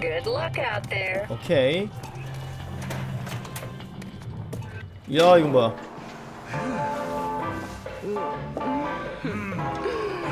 Good luck out there. 오케이. 야 이건 뭐야?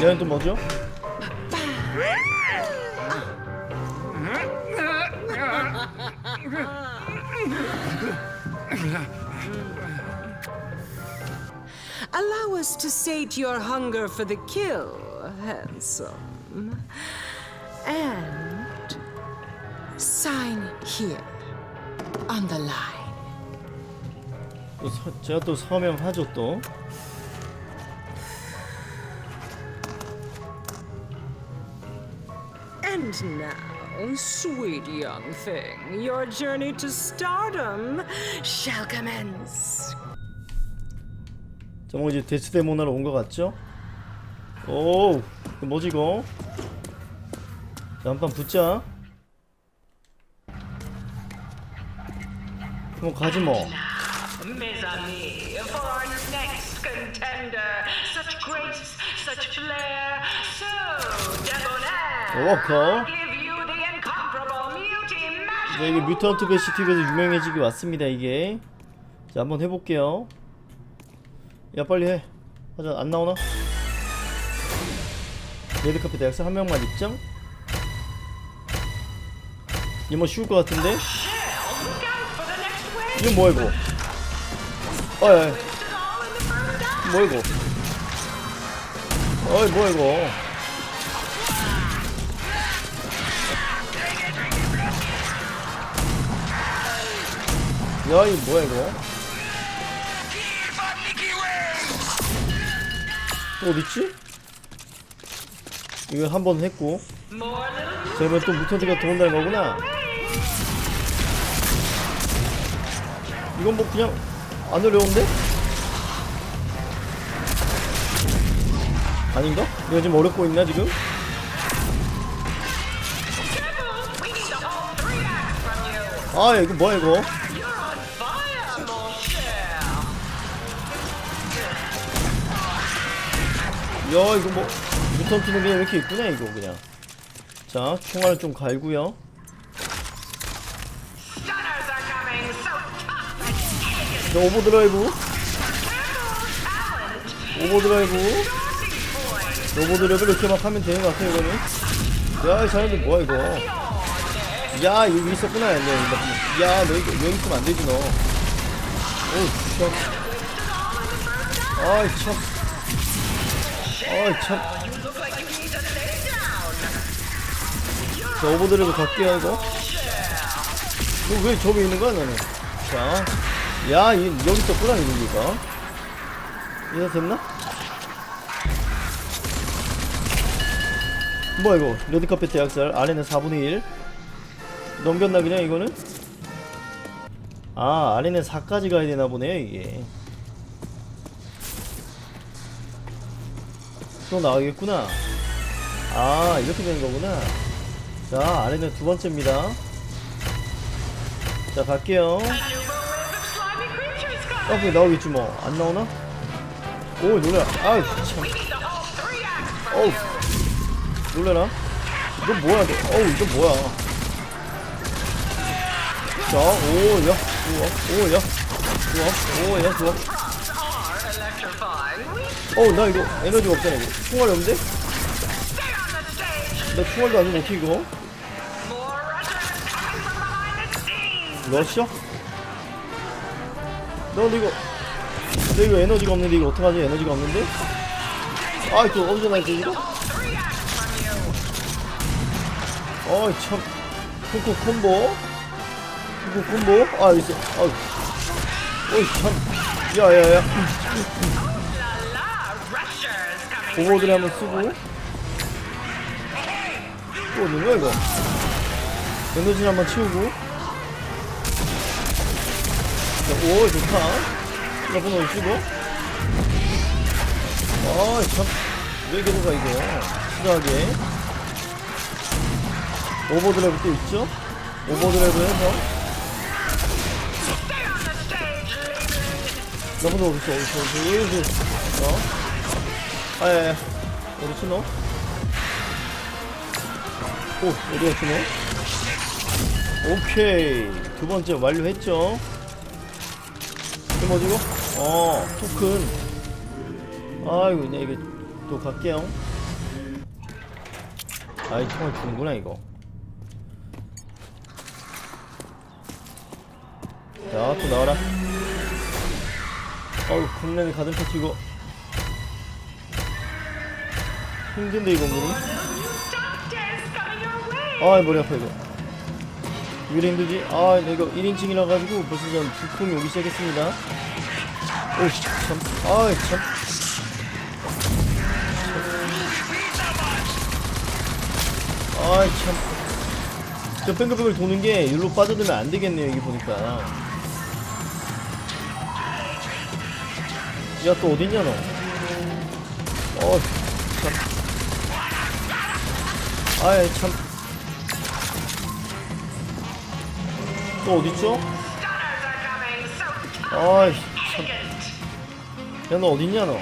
얘는 또 뭐죠? Allow us to sate your hunger for the kill, handsome. And sign here on the line. 또 서, 제가 또 서명하죠 또. And now, sweet young thing, your journey to stardom shall commence. 저뭐 이제 데스데모나로 온 것 같죠? 오, 뭐지 이거? 자, 한판 붙자. 그럼 가지 뭐. Mes amis, for our next contender, such grace, such flair, so debonair. 오커. Give you the incomparable beauty magic. 네, 이게 뮤턴트 베시 TV에서 유명해지기 왔습니다 이게. 자, 한번 해볼게요. 야, 빨리 해. 하자, 안 나오나? 레드카페 대학생 한 명만 입장? 이거 뭐 쉬울 것 같은데? 이건 뭐야 이거? 어이. 뭐야 이거? 어이 뭐야 이거? 야 이거 뭐야 이거? 또 어딨지? 이거 한 번 했고 이번 또 무턴트가 들어온다는 거구나 이건 뭐 그냥 안 어려운데? 아닌가? 내가 지금 어렵고 있나 지금? 아 야, 이거 뭐야 이거? 야 이거 뭐 무턴트는 그냥 이렇게 있구나 이거 그냥 자 총알을 좀 갈고요 자 오버드라이브. 오버드라이브. 오버드라이브 이렇게 막 하면 되는 것 같아 이거는 야이 사람들 뭐야 이거 야 여기 있었구나 너 이거. 야, 너 이거 여기 있으면 안 되지 너. 어우, 참. 아이 참. 아이 참. You look like you need to lay down. 자, 오버드라이브 갈게요 이거. 너왜 저기 있는 거야 너는? 자, 야, 이, 여기 있었구나 이거. 이거 됐나? 뭐야 이거? 레드카펫 대학살 아래는 4분의 1 넘겼나 그냥 이거는? 아 아래는 4까지 가야 되나 보네요 이게 또 나가겠구나 아 이렇게 되는 거구나 자 아래는 두 번째입니다 자 갈게요 앞에 나오겠지 뭐 안 나오나? 오 놀라 아유 참 어우. 놀래라 이거 뭐야 너 어우 이거 뭐야 자 오야 좋아 오야 좋아 오야 좋아 Are electrifying. We 어우 나 이거 에너지가 없잖아 이거 총알이 없는데? 나 총알도 아니고 어떻게 이거. 러시아? 너 근데 이거 너 이거 에너지가 없는데 이거 어떡하지? 에너지가 없는데? 아이 또 어디서 나왔지 이거? 어이 참. 콩콩 콤보? 콩콩 콤보? 아 있어. 아유 어이 참. 야야야. 오버드를 한번 쓰고. 또 어디 거야 이거? 에너지 한번 치우고. 자, 오 좋다. 여러분 어디시고? 아참왜 들어가 이거? 수하게. 오버드랩 또 있죠? 오버드랩을 해서. 여러분 어디서 어디서 어디서 어? 아예 어디서 너? 오 어디가 주노? 오케이. 두 번째 완료했죠? 이거? 어. 토큰. 아이고 이제 이게 또 갈게요. 아이 총알 주는구나 이거. 자또 나와라. 어우 겁나게 가든 터치고 힘든데 이거 문이? Doctor's coming your way. 아 머리 아파 이거 왜 이렇게 힘들지? 아 이거 1인칭이라 가지고 벌써 전 두통이 오기 시작했습니다 오씨 참 아이 참 아이 참저 뱅글뱅글 도는 게 일로 빠져들면 안 되겠네요 여기 보니까 야 또 어딨냐 너 어, 참. 아이, 참. 또 어딨죠? 아이, 참. take it. 야, 너 어딨냐, 너?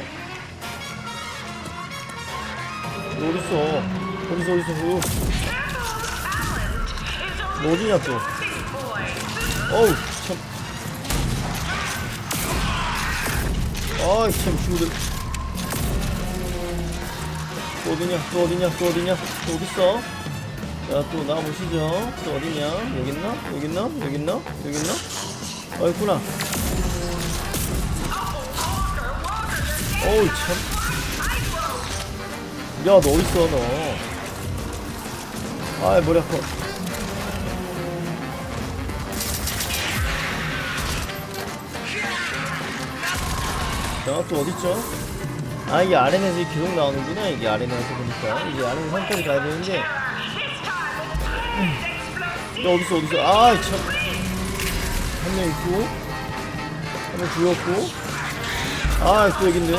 너 어딨어? 어딨어, 어딨어, 그. 너 어디냐, 또? 어우, 참. 아이, 참, 친구들. 또 어디냐, 또 어디냐, 또 어디냐, 또 어딨어? 야, 또 나와보시죠. 또 어디냐? 여기 있나? 여기 있나? 여기 있나? 여기 있나? 어, 있구나. 어우, 참. 야, 너 어딨어, 너? 아이, 머리 아파. 자, 또 어딨죠? 아, 이게 아레나에서 계속 나오는구나, 이게 아레나에서 보니까. 이제 아레나 3까지 가야 되는데. 음. 야, 어딨어, 어딨어. 아, 참. 한 명 있고. 한 명 죽였고. 아, 또 여기 있네.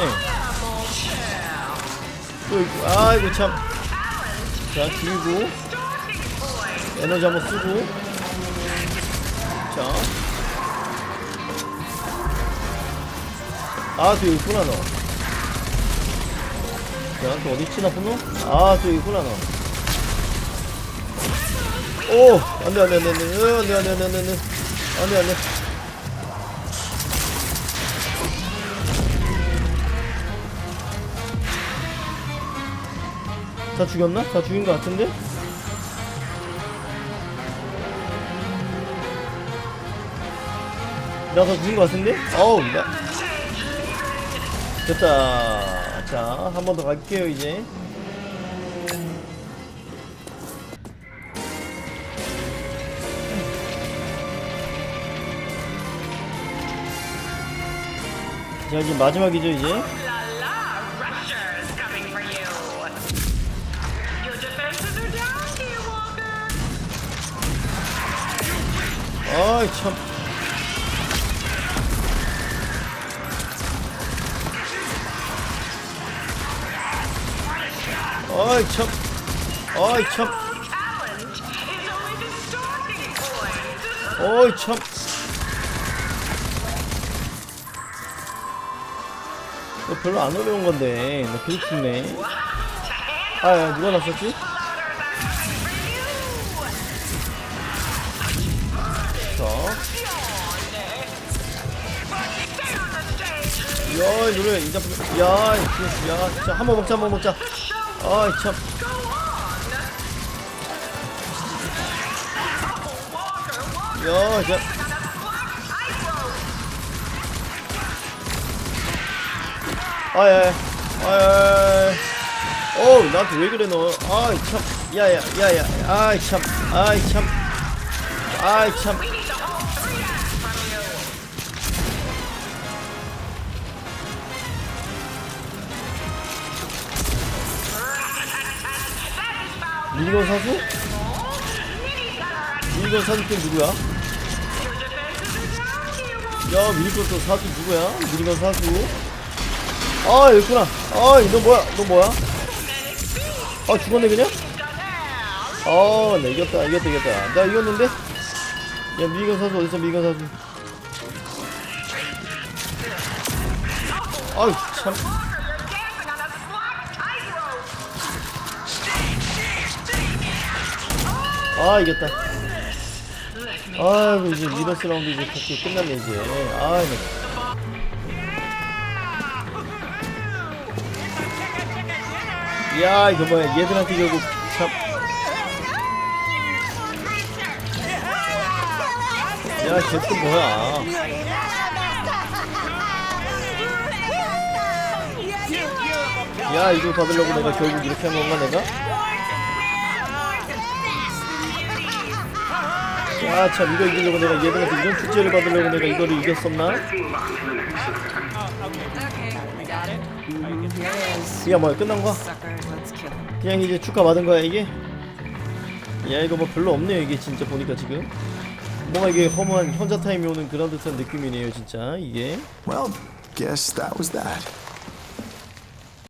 또 있고. 아이고, 참. 자, 길고. 에너지 한번 쓰고. 자. 아, 또 여기 있구나, 너. 자, 또 어디 있지, 나쁜 놈? 아, 또 여기 있구나, 너. 오! 안 돼, 안 돼, 안 돼, 안 돼, 안 돼, 안 돼, 안 돼, 안 돼, 안 돼, 안 돼, 안 돼. 다 죽였나? 다 죽인 것 같은데? 나 다 죽인 것 같은데? 어우, 나. 됐다. 자, 한 번 더 갈게요, 이제. 자 이제 마지막이죠 이제? 아이 참. 아이 참. 아이 참. 어이 참. 너 별로 안 어려운 건데. 너 계속 죽네. 아, 야, 누가 났었지? 자. 야, 이 노래, 이 작품, 야, 야, 진짜, 한 번 먹자, 한 번 먹자. 아이, 참. 야, 자. 아야, 아야, 어우, 나한테 왜 그래, 너. 아이, 참. 야, 야, 야, 야, 아이, 참. 아이, 참. 아이, 참. 미니건 사수? 미니건 사수 또 누구야? 야, 미니건 또 사수 누구야? 미니건 사수. 아, 여기 있구나. 아, 너 뭐야? 너 뭐야? 아, 죽었네, 그냥? 아, 나 이겼다, 이겼다, 이겼다. 나 이겼는데? 야, 미니건 사수 어딨어, 미니건 사수. 아유, 참. 아 이겼다 아이고 이제 미러스 라운드 이제 끝났네 이제 아 야 이거 뭐야 얘들한테 결국 참 야, 걔또 뭐야? 야, 이걸 받으려고 내가 결국 이렇게 한 건가, 내가? 야, 참, 이거 이기려고 내가 얘들한테 이런 축제를 받으려고 내가 이거를 이겼었나? 야, 뭐야, 끝난 거야? 그냥 이제 축하 받은 거야, 이게? 야, 이거 뭐 별로 없네요, 이게 진짜 보니까 지금. 뭔가 이게 허무한 현자 타임이 오는 그런 듯한 느낌이네요, 진짜, 이게. Well, guess that was that.